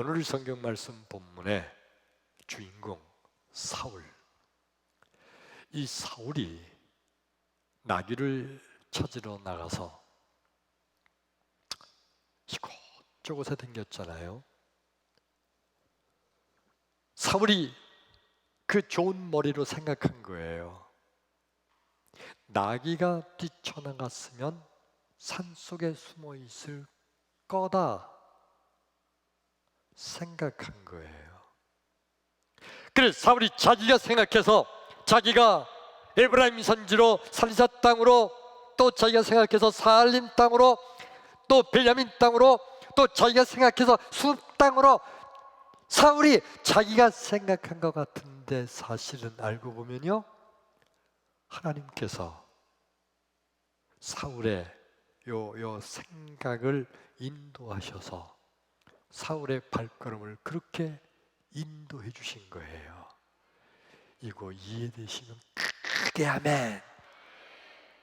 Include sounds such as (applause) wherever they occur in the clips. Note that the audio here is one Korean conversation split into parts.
오늘 성경 말씀 본문의 주인공 사울. 이 사울이 나귀를 찾으러 나가서 이곳저곳에 댕겼잖아요. 사울이 그 좋은 머리로 생각한 거예요. 나귀가 뛰쳐나갔으면 산 속에 숨어 있을 거다 생각한 거예요. 그래서 사울이 자기가 생각해서 자기가 에브라임 선지로 살리사 땅으로 또 자기가 생각해서 살림 땅으로 또 베냐민 땅으로 또 자기가 생각해서 숲 땅으로 사울이 자기가 생각한 것 같은데 사실은 알고 보면요 하나님께서 사울의 요, 요 생각을 인도하셔서 사울의 발걸음을 그렇게 인도해 주신 거예요. 이거 이해되시면 크게 아멘.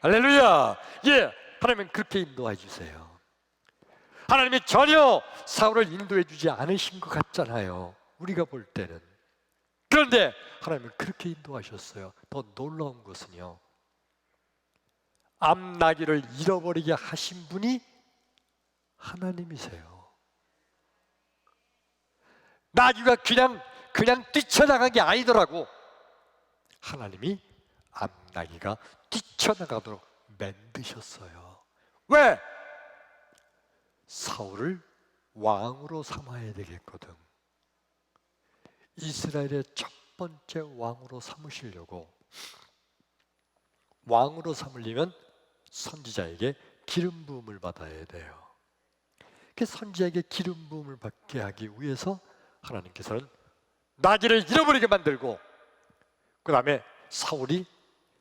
할렐루야. 예, 하나님은 그렇게 인도해 주세요. 하나님이 전혀 사울을 인도해 주지 않으신 것 같잖아요. 우리가 볼 때는. 그런데 하나님은 그렇게 인도하셨어요. 더 놀라운 것은요. 암나기를 잃어버리게 하신 분이 하나님이세요. 나귀가 그냥 그냥 뛰쳐나간 게 아니더라고. 하나님이 암나기가 뛰쳐나가도록 만드셨어요. 왜? 사울을 왕으로 삼아야 되겠거든. 이스라엘의 첫 번째 왕으로 삼으시려고 왕으로 삼으려면 선지자에게 기름 부음을 받아야 돼요. 그 선지자에게 기름 부음을 받게 하기 위해서 하나님께서는 나귀를 잃어버리게 만들고 그 다음에 사울이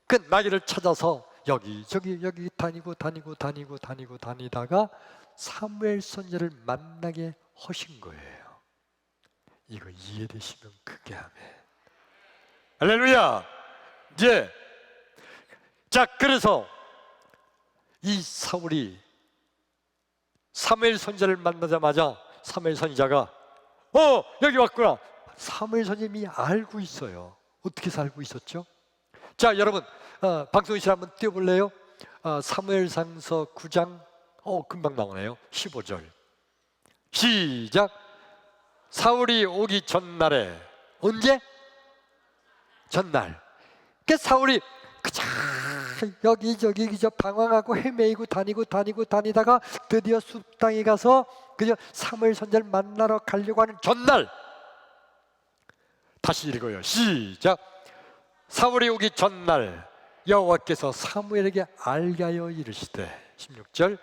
그 나귀를 찾아서 여기 저기 여기 다니고 다니고 다니고 다니고 다니다가 사무엘 선지를 만나게 하신 거예요. 이거 이해되시면 크게 하면 할렐루야. 이제 자 그래서 이 사울이 사무엘 선지를 만나자마자 사무엘 선지자가 어 여기 왔구나. 사무엘 선지님이 알고 있어요. 어떻게 알고 있었죠? 자 여러분 어, 방송실 한번 띄워볼래요? 어, 사무엘상서 9장 어 금방 나오네요. 15절 시작. 사울이 오기 전날에 언제? 전날. 그 사울이 그저 여기저기 그저 방황하고 헤매이고 다니고 다니고 다니다가 드디어 숲 땅에 가서 그저 사무엘 선지를 만나러 가려고 하는 전날 다시 읽어요. 시작. 사울이 오기 전날 여호와께서 사무엘에게 알게 하여 이르시되 16절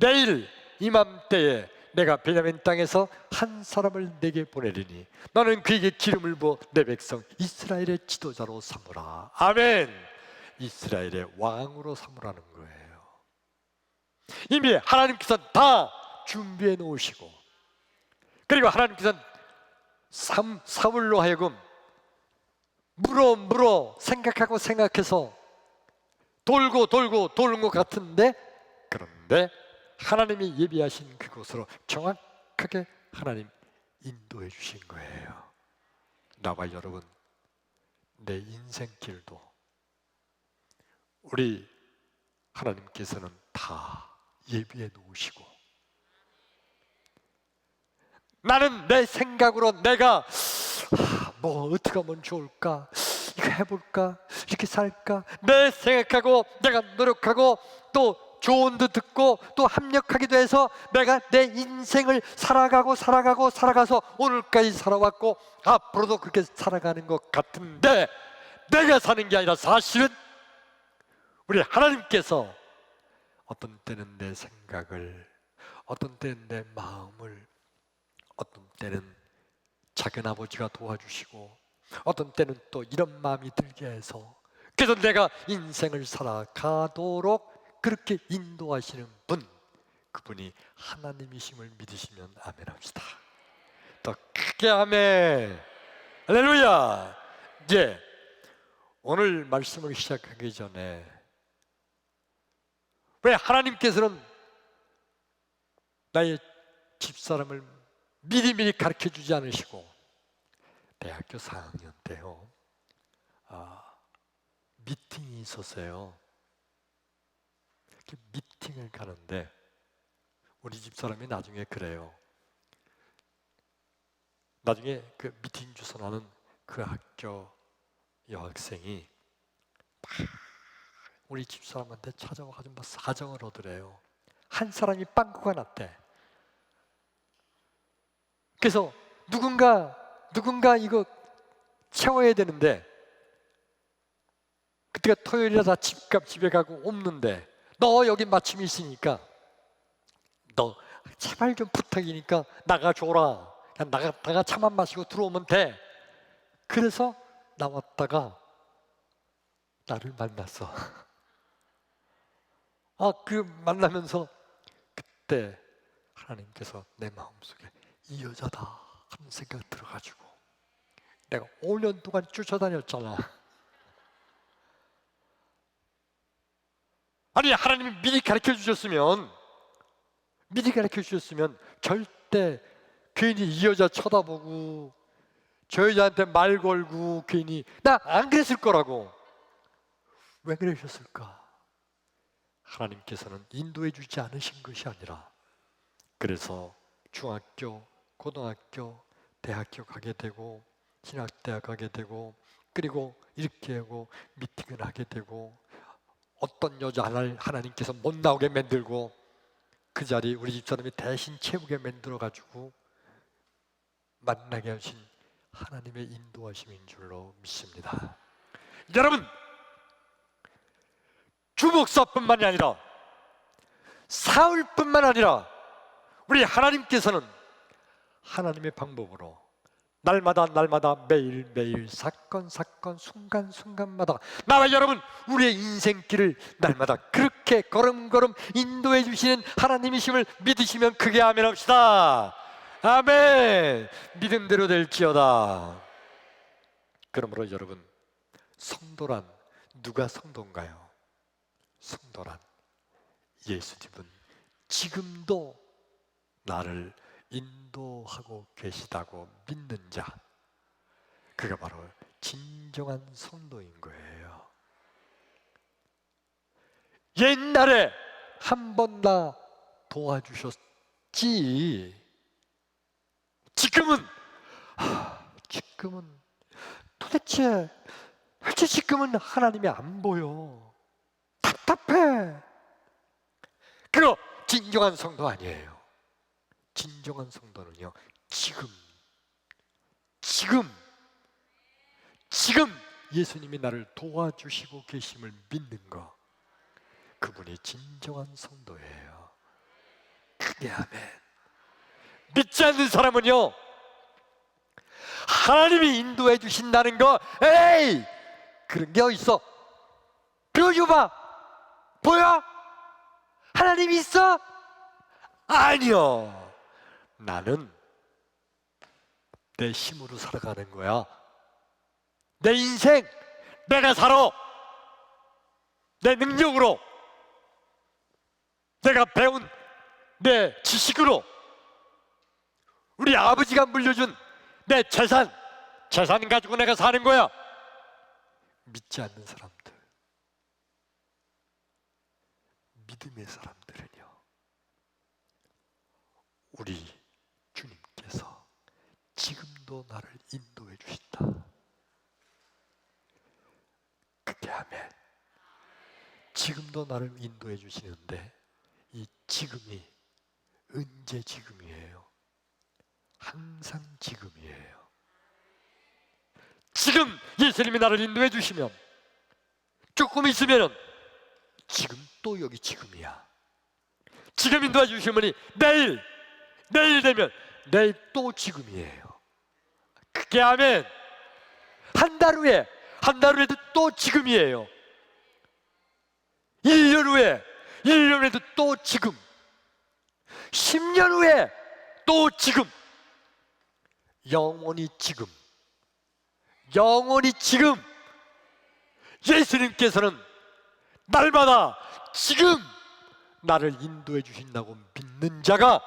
내일 이맘때에 내가 베냐민 땅에서 한 사람을 내게 보내리니 너는 그에게 기름을 부어 내 백성 이스라엘의 지도자로 삼으라 아멘 이스라엘의 왕으로 삼으라는 거예요 이미 하나님께서 다 준비해 놓으시고 그리고 하나님께서는 삼, 사울로 하여금 물어 물어 생각하고 생각해서 돌고 돌고 도는 것 같은데 그런데 하나님이 예비하신 그곳으로 정확하게 하나님 인도해 주신 거예요. 나와 여러분 내 인생길도 우리 하나님께서는 다 예비해 놓으시고 나는 내 생각으로 내가 아, 뭐 어떻게 하면 좋을까? 이거 해볼까? 이렇게 살까? 내 생각하고 내가 노력하고 또 조언도 듣고 또 합력하기도 해서 내가 내 인생을 살아가고 살아가고 살아가서 오늘까지 살아왔고 앞으로도 그렇게 살아가는 것 같은데 내가 사는 게 아니라 사실은 우리 하나님께서 어떤 때는 내 생각을 어떤 때는 내 마음을 어떤 때는 작은 아버지가 도와주시고 어떤 때는 또 이런 마음이 들게 해서 그래서 내가 인생을 살아가도록 그렇게 인도하시는 분 그분이 하나님이심을 믿으시면 아멘 합시다. 더 크게 아멘. 할렐루야. 이제 오늘 말씀을 시작하기 전에 왜 하나님께서는 나의 집사람을 미리미리 가르쳐 주지 않으시고 대학교 4학년 때요. 아, 미팅이 있었어요. 이렇게 미팅을 가는데 우리 집 사람이 나중에 그래요. 나중에 그 미팅 주선하는 그 학교 여학생이 막 우리 집 사람한테 찾아와가지고 막 사정을 얻으래요. 한 사람이 빵꾸가 났대. 그래서 누군가 누군가 이거 채워야 되는데 그때가 토요일이라 집값 집에 가고 없는데 너 여기 마침 있으니까 너 제발 좀 부탁이니까 나가줘라 그냥 나갔다가 차만 마시고 들어오면 돼 그래서 나왔다가 나를 만났어 (laughs) 아 그 만나면서 그때 하나님께서 내 마음속에 이 여자다 하는 생각 들어가지고 내가 5년 동안 쫓아다녔잖아 아니 하나님이 미리 가르쳐 주셨으면 미리 가르쳐 주셨으면 절대 괜히 이 여자 쳐다보고 저 여자한테 말 걸고 괜히 나 안 그랬을 거라고 왜 그러셨을까? 하나님께서는 인도해 주지 않으신 것이 아니라 그래서 중학교, 고등학교, 대학교 가게 되고 신학대학 가게 되고 그리고 이렇게 하고 미팅을 하게 되고 어떤 여자 하나를 하나님께서 못 나오게 만들고 그 자리 우리 집사람이 대신 채우게 만들어 가지고 만나게 하신 하나님의 인도하심인 줄로 믿습니다. 여러분 주목사뿐만이 아니라 사울뿐만 아니라 우리 하나님께서는 하나님의 방법으로 날마다 날마다 매일 매일 사건 사건 순간 순간마다 나와 여러분 우리의 인생길을 날마다 그렇게 걸음걸음 인도해 주시는 하나님이심을 믿으시면 크게 아멘 합시다. 아멘. 믿음대로 될지어다. 그러므로 여러분 성도란 누가 성도인가요? 성도란 예수님은 지금도 나를 인도하고 계시다고 믿는 자 그가 바로 진정한 성도인 거예요. 옛날에 한 번 나 도와주셨지. 지금은 하, 지금은 도대체 도대체 지금은 하나님이 안 보여. 답답해. 그거 진정한 성도 아니에요. 진정한 성도는요, 지금, 지금, 지금 예수님이 나를 도와주시고 계심을 믿는 거, 그분이 진정한 성도예요. 크게 아멘. 믿지 않는 사람은요, 하나님이 인도해 주신다는 거, 에이! 그런 게 어딨어? 보여줘봐! 보여? 하나님이 있어? 아니요. 나는 내 힘으로 살아가는 거야. 내 인생 내가 살아. 내 능력으로 내가 배운 내 지식으로 우리 아버지가 물려준 내 재산 재산 가지고 내가 사는 거야. 믿지 않는 사람들 믿음의 사람들은요. 우리 주님께서 지금도 나를 인도해 주신다. 그게 아멘. 지금도 나를 인도해 주시는데 이 지금이 언제 지금이에요? 항상 지금이에요. 지금 예수님이 나를 인도해 주시면 조금 있으면은 지금 또 여기 지금이야. 지금 인도해 주시면 내일 내일 되면 내일 또 지금이에요. 그게 아멘. 한 달 후에 한 달 후에도 또 지금이에요. 1년 후에 1년 후에도 또 지금. 10년 후에 또 지금. 영원히 지금. 영원히 지금. 예수님께서는 날마다 지금 나를 인도해 주신다고 믿는 자가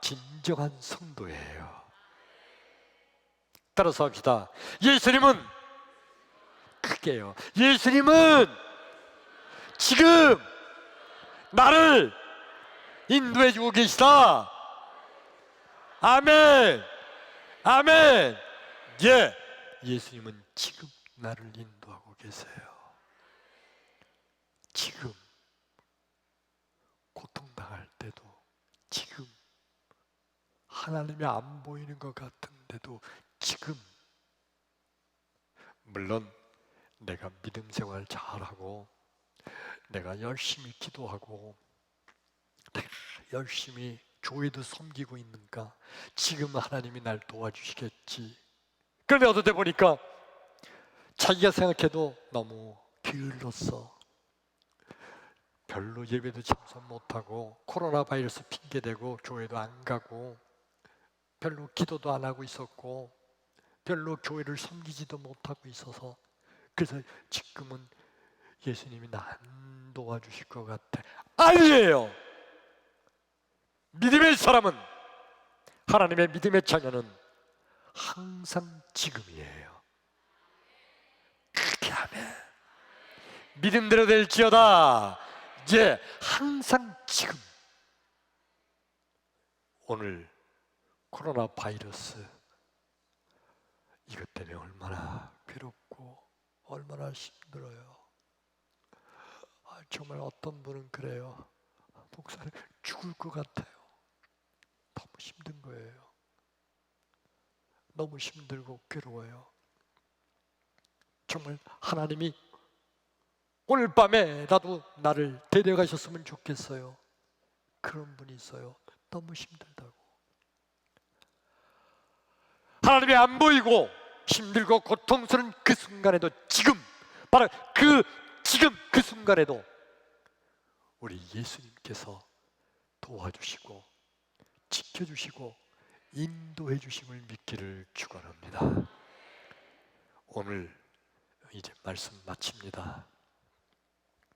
진정한 성도예요. 따라서 합시다. 예수님은 크게요. 예수님은 지금 나를 인도해 주고 계시다. 아멘. 아멘. 예. 예수님은 지금 나를 인도하고 계세요. 지금 고통당할 때도 지금 하나님이 안 보이는 것 같은데도 지금 물론 내가 믿음 생활 잘하고 내가 열심히 기도하고 내가 열심히 교회도 섬기고 있는가? 지금 하나님이 날 도와주시겠지? 그런데 때 보니까 자기가 생각해도 너무 게을렀어 별로 예배도 참석 못하고 코로나 바이러스 핑계대고 교회도 안 가고 별로 기도도 안 하고 있었고 별로 교회를 섬기지도 못하고 있어서 그래서 지금은 예수님이 나 안 도와주실 것 같아. 아니에요. 믿음의 사람은 하나님의 믿음의 자녀는 항상 지금이에요. 그렇게 하면 믿음대로 될지어다 이제 항상 지금 오늘 코로나 바이러스 이것 때문에 얼마나 괴롭고 얼마나 힘들어요. 아, 정말 어떤 분은 그래요. 목사님 죽을 것 같아요. 너무 힘든 거예요. 너무 힘들고 괴로워요. 정말 하나님이 오늘 밤에라도 나를 데려가셨으면 좋겠어요. 그런 분이 있어요. 너무 힘들다고. 하나님이 안 보이고 힘들고 고통스러운 그 순간에도 지금 바로 그 지금 그 순간에도 우리 예수님께서 도와주시고 지켜주시고 인도해 주심을 믿기를 축원합니다. 오늘 이제 말씀 마칩니다.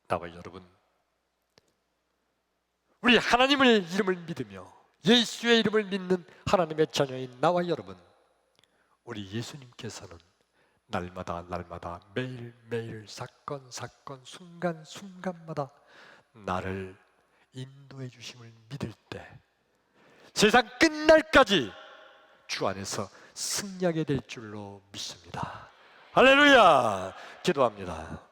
나와 여러분 우리 하나님의 이름을 믿으며 예수의 이름을 믿는 하나님의 자녀인 나와 여러분 우리 예수님께서는 날마다 날마다 매일 매일 사건 사건 순간 순간마다 나를 인도해 주심을 믿을 때 세상 끝날까지 주 안에서 승리하게 될 줄로 믿습니다. 할렐루야! 기도합니다.